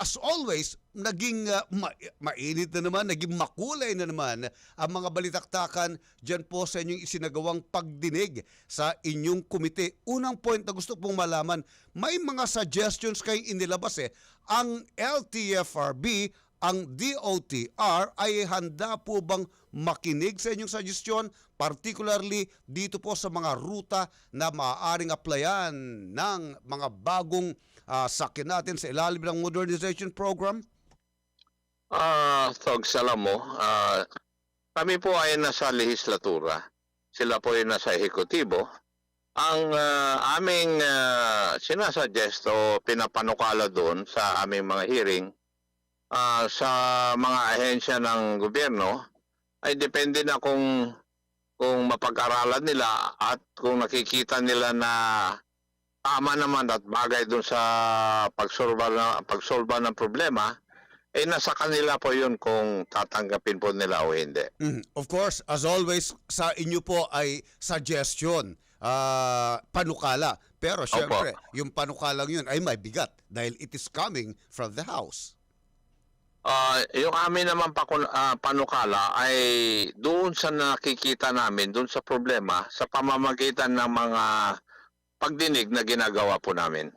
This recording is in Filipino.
as always, naging uh, ma- mainit na naman, naging makulay na naman ang mga balitaktakan dyan po sa inyong isinagawang pagdinig sa inyong komite. Unang point na gusto pong malaman, may mga suggestions kayong inilabas eh. Ang LTFRB, ang DOTR ay handa po bang makinig sa inyong suggestion, particularly dito po sa mga ruta na maaaring applyan ng mga bagong ah, sakyan natin sa ilalim ng modernization program? Ah, Thogs, alam mo, ah, kami po ay nasa legislatura. Sila po ay nasa ehekutibo. Ang ah, aming uh, sinasuggest o pinapanukala doon sa aming mga hearing ah, sa mga ahensya ng gobyerno ay depende na kung kung mapag-aralan nila at kung nakikita nila na tama naman at bagay doon sa pagsolba na pagsolba ng problema eh nasa kanila po yun kung tatanggapin po nila o hindi. Mhm. Of course, as always, sa inyo po ay suggestion, ah, panukala. Pero syempre, yung panukalang yun ay may bigat dahil it is coming from the House. Ah, yung amin naman pakun- ah, panukala ay doon sa nakikita namin, doon sa problema, sa pamamagitan ng mga pagdinig na ginagawa po namin.